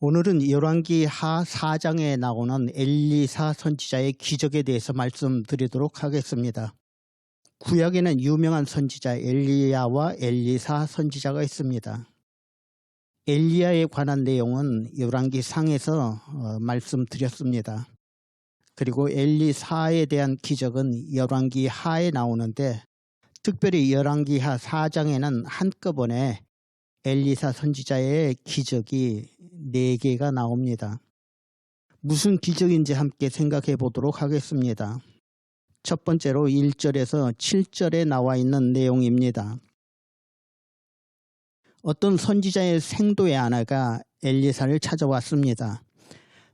오늘은 열왕기 하 4장에 나오는 엘리사 선지자의 기적에 대해서 말씀드리도록 하겠습니다. 구약에는 유명한 선지자 엘리야와 엘리사 선지자가 있습니다. 엘리야에 관한 내용은 열왕기 상에서 어, 말씀드렸습니다. 그리고 엘리사에 대한 기적은 열왕기 하에 나오는데 특별히 열왕기 하 4장에는 한꺼번에 엘리사 선지자의 기적이 네 개가 나옵니다. 무슨 기적인지 함께 생각해 보도록 하겠습니다. 첫 번째로 1절에서 7절에 나와 있는 내용입니다. 어떤 선지자의 생도의 아내가 엘리사를 찾아왔습니다.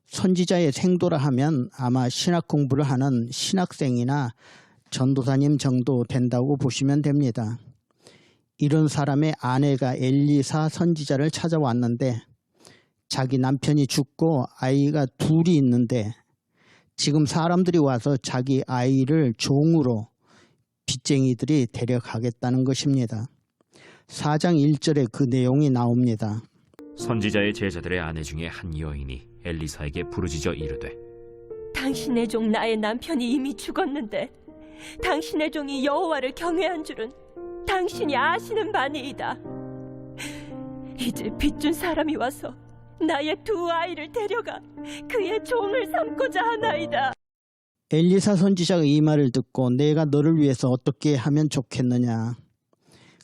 선지자의 생도라 하면 아마 신학 공부를 하는 신학생이나 전도사님 정도 된다고 보시면 됩니다. 이런 사람의 아내가 엘리사 선지자를 찾아왔는데 자기 남편이 죽고 아이가 둘이 있는데 지금 사람들이 와서 자기 아이를 종으로 빚쟁이들이 데려가겠다는 것입니다. 4장 1절에 그 내용이 나옵니다. 선지자의 제자들의 아내 중에 한 여인이 엘리사에게 부르짖어 이르되 당신의 종 나의 남편이 이미 죽었는데 당신의 종이 여호와를 경외한 줄은 당신이 아시는 바니이다. 이제 빚준 사람이 와서 나의 두 아이를 데려가 그의 종을 삼고자 하나이다. 엘리사 선지자가 이 말을 듣고 내가 너를 위해서 어떻게 하면 좋겠느냐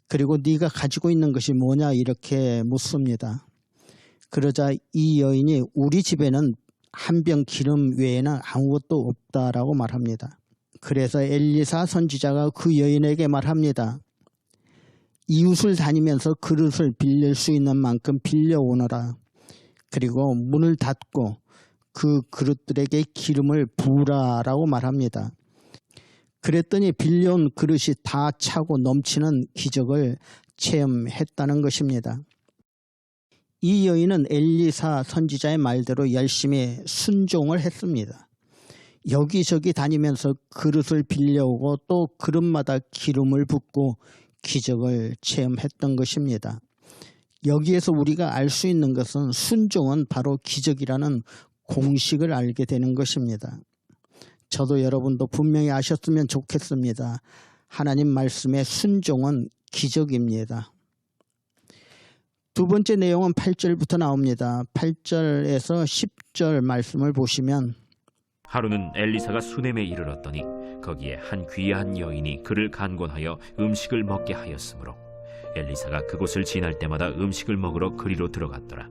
그리고 네가 가지고 있는 것이 뭐냐 이렇게 묻습니다. 그러자 이 여인이 우리 집에는 한 병 기름 외에는 아무것도 없다라고 말합니다. 그래서 엘리사 선지자가 그 여인에게 말합니다. 이웃을 다니면서 그릇을 빌릴 수 있는 만큼 빌려오너라. 그리고 문을 닫고 그 그릇들에게 기름을 부으라라고 말합니다. 그랬더니 빌려온 그릇이 다 차고 넘치는 기적을 체험했다는 것입니다. 이 여인은 엘리사 선지자의 말대로 열심히 순종을 했습니다. 여기저기 다니면서 그릇을 빌려오고 또 그릇마다 기름을 붓고 기적을 체험했던 것입니다. 여기에서 우리가 알 수 있는 것은 순종은 바로 기적이라는 공식을 알게 되는 것입니다. 저도 여러분도 분명히 아셨으면 좋겠습니다. 하나님 말씀의 순종은 기적입니다. 두 번째 내용은 8절부터 나옵니다. 8절에서 10절 말씀을 보시면 하루는 엘리사가 수넴에 이르렀더니 거기에 한 귀한 여인이 그를 간곤하여 음식을 먹게 하였으므로 엘리사가 그곳을 지날 때마다 음식을 먹으러 그리로 들어갔더라.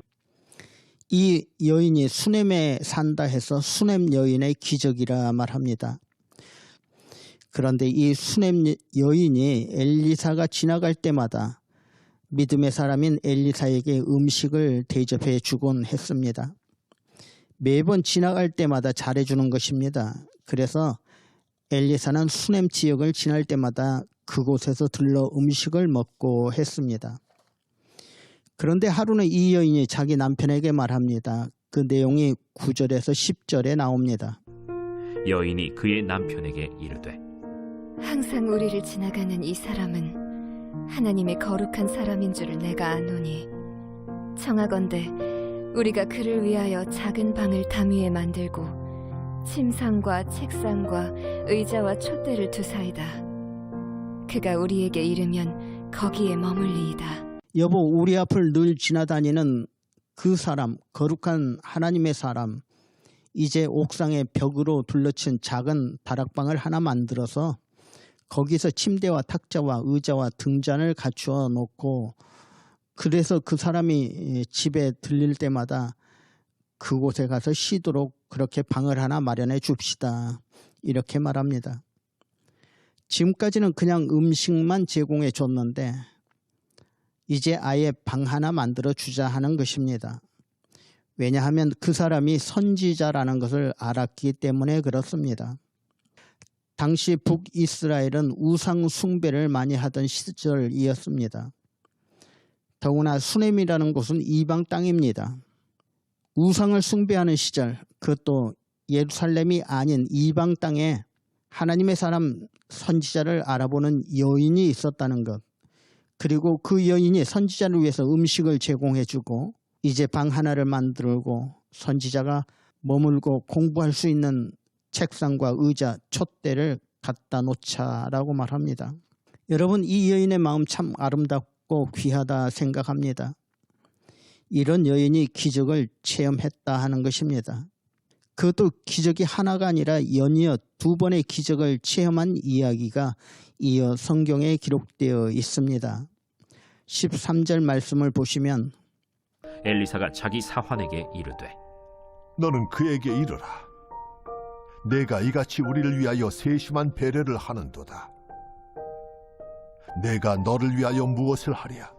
이 여인이 수넴에 산다 해서 수넴 여인의 기적이라 말합니다. 그런데 이 수넴 여인이 엘리사가 지나갈 때마다 믿음의 사람인 엘리사에게 음식을 대접해 주곤 했습니다. 매번 지나갈 때마다 잘해주는 것입니다. 그래서 엘리사는 수넴 지역을 지날 때마다 그곳에서 들러 음식을 먹고 했습니다. 그런데 하루는 이 여인이 자기 남편에게 말합니다. 그 내용이 9절에서 10절에 나옵니다. 여인이 그의 남편에게 이르되 항상 우리를 지나가는 이 사람은 하나님의 거룩한 사람인 줄을 내가 아노니 청하건대 우리가 그를 위하여 작은 방을 담 위에 만들고 침상과 책상과 의자와 촛대를 두사이다. 그가 우리에게 이르면 거기에 머물리이다. 여보, 우리 앞을 늘 지나다니는 그 사람, 거룩한 하나님의 사람, 이제 옥상에 벽으로 둘러친 작은 다락방을 하나 만들어서 거기서 침대와 탁자와 의자와 등잔을 갖추어 놓고 그래서 그 사람이 집에 들릴 때마다 그곳에 가서 쉬도록 그렇게 방을 하나 마련해 줍시다. 이렇게 말합니다. 지금까지는 그냥 음식만 제공해 줬는데 이제 아예 방 하나 만들어 주자 하는 것입니다. 왜냐하면 그 사람이 선지자라는 것을 알았기 때문에 그렇습니다. 당시 북이스라엘은 우상 숭배를 많이 하던 시절이었습니다. 더구나 수넴이라는 곳은 이방 땅입니다. 우상을 숭배하는 시절, 그것도 예루살렘이 아닌 이방 땅에 하나님의 사람 선지자를 알아보는 여인이 있었다는 것, 그리고 그 여인이 선지자를 위해서 음식을 제공해주고 이제 방 하나를 만들고 선지자가 머물고 공부할 수 있는 책상과 의자, 촛대를 갖다 놓자라고 말합니다. 여러분 이 여인의 마음 참 아름답고 귀하다 생각합니다. 이런 여인이 기적을 체험했다 하는 것입니다. 그것도 기적이 하나가 아니라 연이어 두 번의 기적을 체험한 이야기가 이어 성경에 기록되어 있습니다. 13절 말씀을 보시면 엘리사가 자기 사환에게 이르되 너는 그에게 이르라. 내가 이같이 우리를 위하여 세심한 배려를 하는도다. 내가 너를 위하여 무엇을 하랴?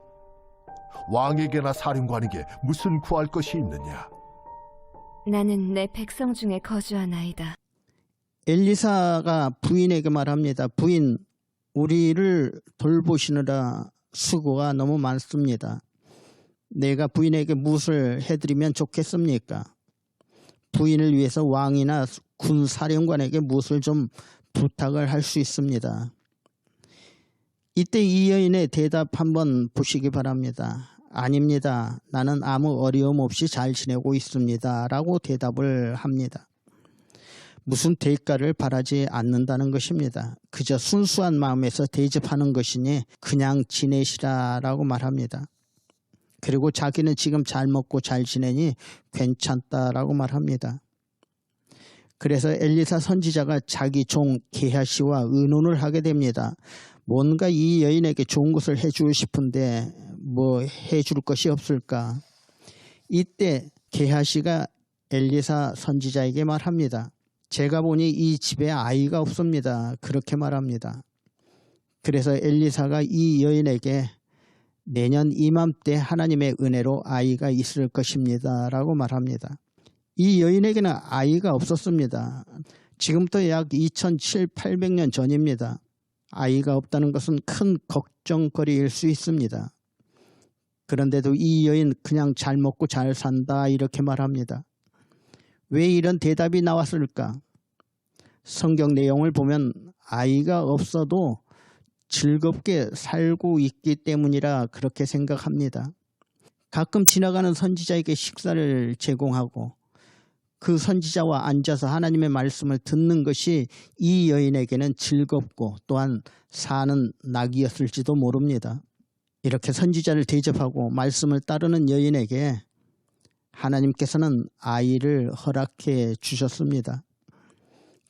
왕에게나 사령관에게 무슨 구할 것이 있느냐? 나는 내 백성 중에 거주하나이다. 엘리사가 부인에게 말합니다. 부인, 우리를 돌보시느라 수고가 너무 많습니다. 내가 부인에게 무엇을 해드리면 좋겠습니까? 부인을 위해서 왕이나 군 사령관에게 무엇을 좀 부탁을 할 수 있습니다. 이때 이 여인의 대답 한번 보시기 바랍니다. 아닙니다. 나는 아무 어려움 없이 잘 지내고 있습니다. 라고 대답을 합니다. 무슨 대가를 바라지 않는다는 것입니다. 그저 순수한 마음에서 대접하는 것이니 그냥 지내시라 라고 말합니다. 그리고 자기는 지금 잘 먹고 잘 지내니 괜찮다라고 말합니다. 그래서 엘리사 선지자가 자기 종 게하시와 의논을 하게 됩니다. 뭔가 이 여인에게 좋은 것을 해주고 싶은데 뭐 해줄 것이 없을까? 이때 게하시가 엘리사 선지자에게 말합니다. 제가 보니 이 집에 아이가 없습니다. 그렇게 말합니다. 그래서 엘리사가 이 여인에게 내년 이맘때 하나님의 은혜로 아이가 있을 것입니다. 라고 말합니다. 이 여인에게는 아이가 없었습니다. 지금부터 약 2700년 전입니다. 아이가 없다는 것은 큰 걱정거리일 수 있습니다. 그런데도 이 여인 그냥 잘 먹고 잘 산다 이렇게 말합니다. 왜 이런 대답이 나왔을까? 성경 내용을 보면 아이가 없어도 즐겁게 살고 있기 때문이라 그렇게 생각합니다. 가끔 지나가는 선지자에게 식사를 제공하고 그 선지자와 앉아서 하나님의 말씀을 듣는 것이 이 여인에게는 즐겁고 또한 사는 낙이었을지도 모릅니다. 이렇게 선지자를 대접하고 말씀을 따르는 여인에게 하나님께서는 아이를 허락해 주셨습니다.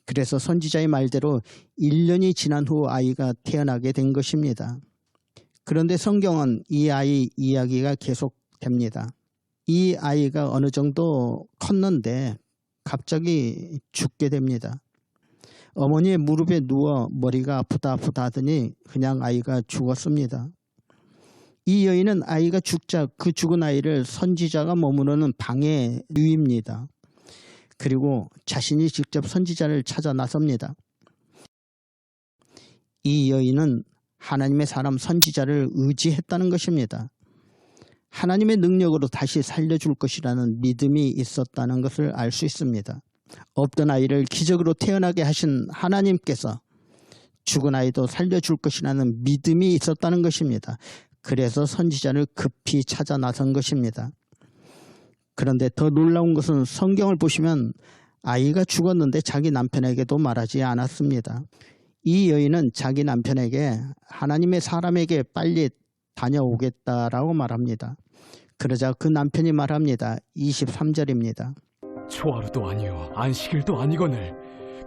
그래서 선지자의 말대로 1년이 지난 후 아이가 태어나게 된 것입니다. 그런데 성경은 이 아이 이야기가 계속됩니다. 이 아이가 어느 정도 컸는데 갑자기 죽게 됩니다. 어머니의 무릎에 누워 머리가 아프다 아프다 하더니 그냥 아이가 죽었습니다. 이 여인은 아이가 죽자 그 죽은 아이를 선지자가 머무르는 방에 누입니다. 그리고 자신이 직접 선지자를 찾아 나섭니다. 이 여인은 하나님의 사람 선지자를 의지했다는 것입니다. 하나님의 능력으로 다시 살려줄 것이라는 믿음이 있었다는 것을 알 수 있습니다. 없던 아이를 기적으로 태어나게 하신 하나님께서 죽은 아이도 살려줄 것이라는 믿음이 있었다는 것입니다. 그래서 선지자를 급히 찾아 나선 것입니다. 그런데 더 놀라운 것은 성경을 보시면 아이가 죽었는데 자기 남편에게도 말하지 않았습니다. 이 여인은 자기 남편에게 하나님의 사람에게 빨리 다녀오겠다라고 말합니다. 그러자 그 남편이 말합니다. 23절입니다. 초하루도 아니요 안식일도 아니거늘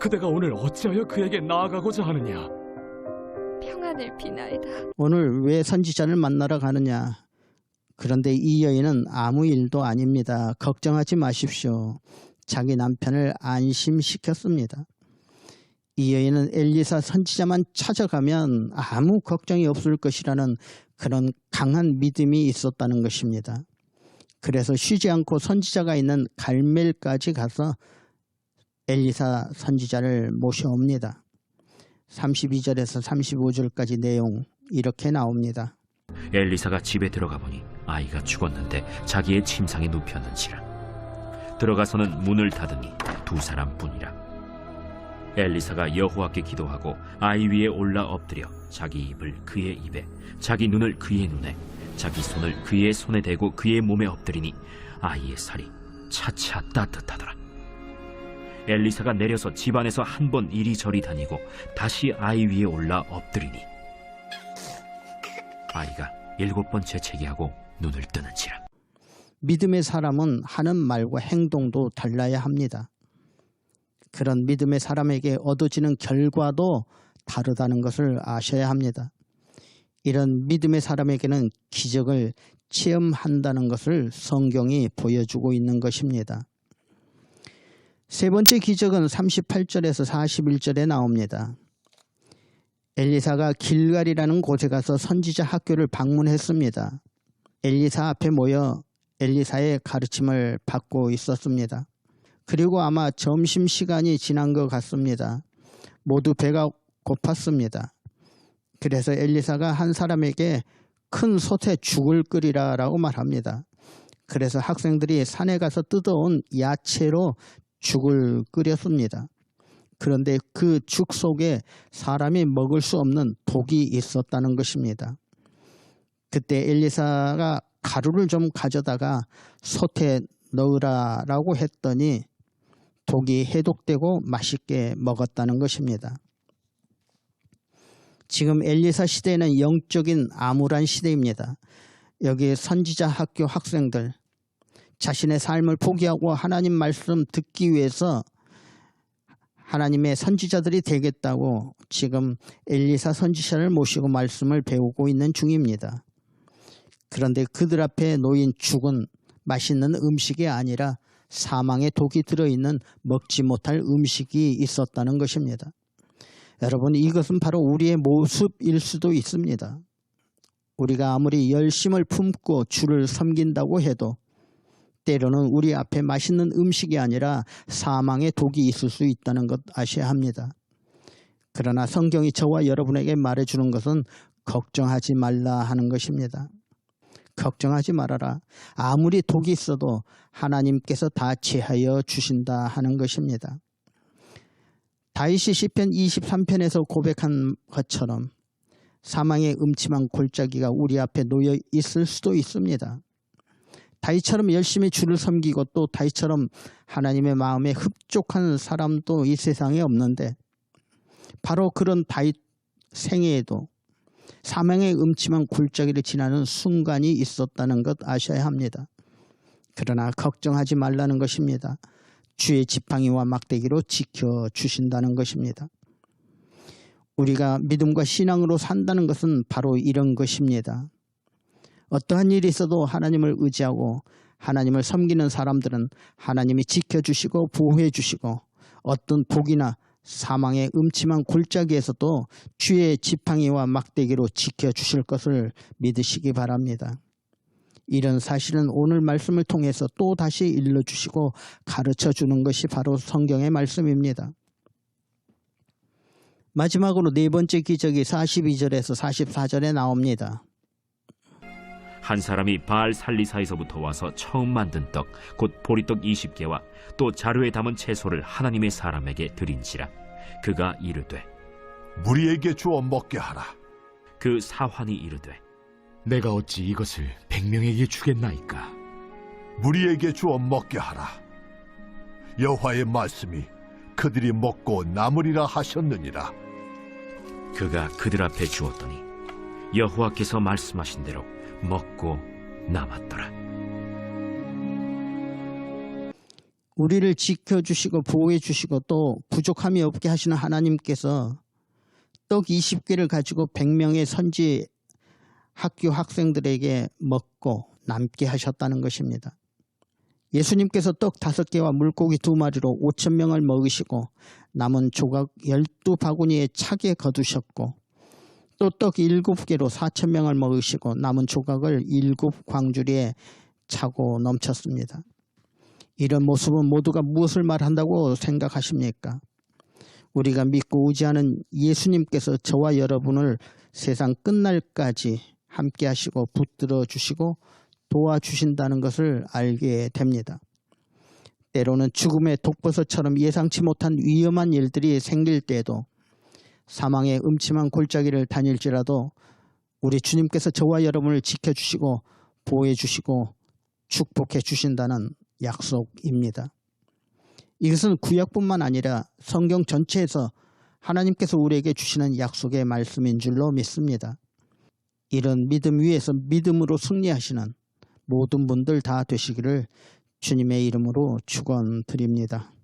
그대가 오늘 어찌하여 그에게 나아가고자 하느냐 평안을 비나이다. 오늘 왜 선지자를 만나러 가느냐? 그런데 이 여인은 아무 일도 아닙니다. 걱정하지 마십시오. 자기 남편을 안심시켰습니다. 이 여인은 엘리사 선지자만 찾아가면 아무 걱정이 없을 것이라는 그런 강한 믿음이 있었다는 것입니다. 그래서 쉬지 않고 선지자가 있는 갈멜까지 가서 엘리사 선지자를 모셔옵니다. 32절에서 35절까지 내용 이렇게 나옵니다. 엘리사가 집에 들어가 보니 아이가 죽었는데 자기의 침상에 눕혔는지라 들어가서는 문을 닫으니 두 사람뿐이라 엘리사가 여호와께 기도하고 아이 위에 올라 엎드려 자기 입을 그의 입에 자기 눈을 그의 눈에 자기 손을 그의 손에 대고 그의 몸에 엎드리니 아이의 살이 차차 따뜻하더라. 엘리사가 내려서 집안에서 한 번 이리저리 다니고 다시 아이 위에 올라 엎드리니 아이가 일곱 번 재채기하고 눈을 뜨는지라. 믿음의 사람은 하는 말과 행동도 달라야 합니다. 그런 믿음의 사람에게 얻어지는 결과도 다르다는 것을 아셔야 합니다. 이런 믿음의 사람에게는 기적을 체험한다는 것을 성경이 보여주고 있는 것입니다. 세 번째 기적은 38절에서 41절에 나옵니다. 엘리사가 길갈이라는 곳에 가서 선지자 학교를 방문했습니다. 엘리사 앞에 모여 엘리사의 가르침을 받고 있었습니다. 그리고 아마 점심 시간이 지난 것 같습니다. 모두 배가 고팠습니다. 그래서 엘리사가 한 사람에게 큰 솥에 죽을 끓이라라고 말합니다. 그래서 학생들이 산에 가서 뜯어온 야채로 죽을 끓였습니다. 그런데 그 죽 속에 사람이 먹을 수 없는 독이 있었다는 것입니다. 그때 엘리사가 가루를 좀 가져다가 솥에 넣으라라고 했더니 독이 해독되고 맛있게 먹었다는 것입니다. 지금 엘리사 시대는 영적인 암울한 시대입니다. 여기 선지자 학교 학생들 자신의 삶을 포기하고 하나님 말씀 듣기 위해서 하나님의 선지자들이 되겠다고 지금 엘리사 선지자를 모시고 말씀을 배우고 있는 중입니다. 그런데 그들 앞에 놓인 죽은 맛있는 음식이 아니라 사망의 독이 들어있는 먹지 못할 음식이 있었다는 것입니다. 여러분 이것은 바로 우리의 모습일 수도 있습니다. 우리가 아무리 열심을 품고 주를 섬긴다고 해도 때로는 우리 앞에 맛있는 음식이 아니라 사망의 독이 있을 수 있다는 것 아셔야 합니다. 그러나 성경이 저와 여러분에게 말해주는 것은 걱정하지 말라 하는 것입니다. 걱정하지 말아라. 아무리 독이 있어도 하나님께서 다 제하여 주신다 하는 것입니다. 다윗이 시편 23편에서 고백한 것처럼 사망의 음침한 골짜기가 우리 앞에 놓여 있을 수도 있습니다. 다윗처럼 열심히 주를 섬기고 또 다윗처럼 하나님의 마음에 흡족한 사람도 이 세상에 없는데 바로 그런 다윗 생애에도 사망의 음침한 골짜기를 지나는 순간이 있었다는 것 아셔야 합니다. 그러나 걱정하지 말라는 것입니다. 주의 지팡이와 막대기로 지켜주신다는 것입니다. 우리가 믿음과 신앙으로 산다는 것은 바로 이런 것입니다. 어떠한 일이 있어도 하나님을 의지하고 하나님을 섬기는 사람들은 하나님이 지켜주시고 보호해 주시고 어떤 복이나 사망의 음침한 골짜기에서도 주의 지팡이와 막대기로 지켜주실 것을 믿으시기 바랍니다. 이런 사실은 오늘 말씀을 통해서 또 다시 일러주시고 가르쳐 주는 것이 바로 성경의 말씀입니다. 마지막으로 네 번째 기적이 42절에서 44절에 나옵니다. 한 사람이 바알 살리사에서부터 와서 처음 만든 떡, 곧 보리떡 20개와 또 자루에 담은 채소를 하나님의 사람에게 드린지라. 그가 이르되 무리에게 주어 먹게 하라. 그 사환이 이르되 내가 어찌 이것을 백명에게 주겠나이까? 무리에게 주어 먹게 하라. 여호와의 말씀이 그들이 먹고 남으리라 하셨느니라. 그가 그들 앞에 주었더니 여호와께서 말씀하신 대로 먹고 남았더라. 우리를 지켜주시고 보호해주시고 또 부족함이 없게 하시는 하나님께서 떡 20개를 가지고 100명의 선지 학교 학생들에게 먹고 남게 하셨다는 것입니다. 예수님께서 떡 다섯 개와 물고기 두 마리로 5천 명을 먹으시고 남은 조각 열두 바구니에 차게 거두셨고 또 떡 일곱 개로 4천 명을 먹으시고 남은 조각을 일곱 광주리에 차고 넘쳤습니다. 이런 모습은 모두가 무엇을 말한다고 생각하십니까? 우리가 믿고 의지하는 예수님께서 저와 여러분을 세상 끝날까지 함께 하시고 붙들어 주시고 도와주신다는 것을 알게 됩니다. 때로는 죽음의 독버섯처럼 예상치 못한 위험한 일들이 생길 때에도 사망의 음침한 골짜기를 다닐지라도 우리 주님께서 저와 여러분을 지켜주시고 보호해주시고 축복해 주신다는 약속입니다. 이것은 구약뿐만 아니라 성경 전체에서 하나님께서 우리에게 주시는 약속의 말씀인 줄로 믿습니다. 이런 믿음 위에서 믿음으로 승리하시는 모든 분들 다 되시기를 주님의 이름으로 축원드립니다.